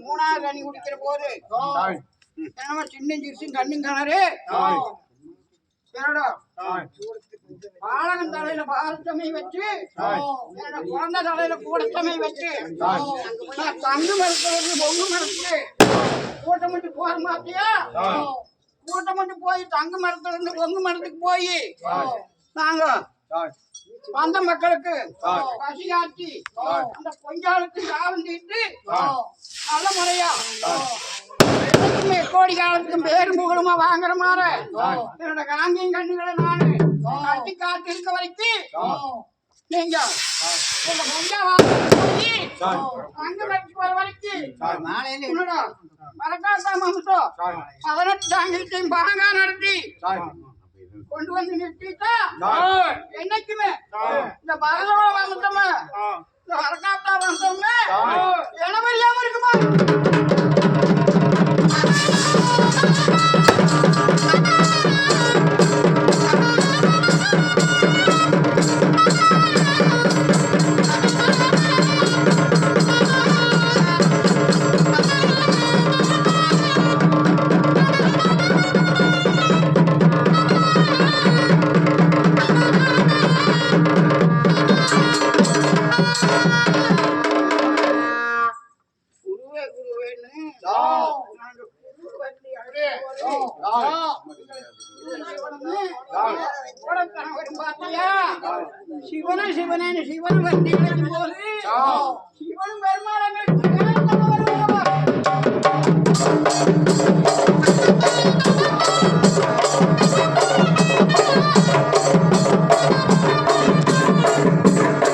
மூணாவது தண்ணி குடிக்கிற போது சின்ன சிறுசும் கண்ணும் காணாரு. பாலகன் தலையில பாலத்தமை வச்சு குழந்தை தலையில கூடத்தமை வச்சு தங்கு மரத்துல பொங்கு மரத்துக்கு கூட்டம் மட்டும் போற மாத்தியா தாய். கூட்டம் மட்டும் போய் தங்கு மரத்துல இருந்து பொங்கு மரத்துக்கு போய். நாங்க. வந்த மக்களுக்கு தாய். பசி காட்டி தாய். அந்த கொஞ்சாளுக்கு காலம் தீட்டு. நல்ல முறையா கோடி காலத்துக்கும் பேரும் புகழுமா வாங்குற மாதிரி என்னோட காங்கியம் கண்ணுகளை நானு கட்டி காத்து இருக்க வரைக்கும் நீங்க உங்க வாங்க. அங்க வரைக்கும் வர வரைக்கும். பதினெட்டு தாங்கத்தையும் பாங்கா நடத்தி. கொண்டு வந்து நிறுத்திட்டா. என்னைக்குமே. இந்த பரதோட வம்சமே பாத்தியா? சிவனே சிவனேன்னு சிவன் வண்டி அழைக்கும் போது தாய். சிவனும் பெருமாளங்களுக்கு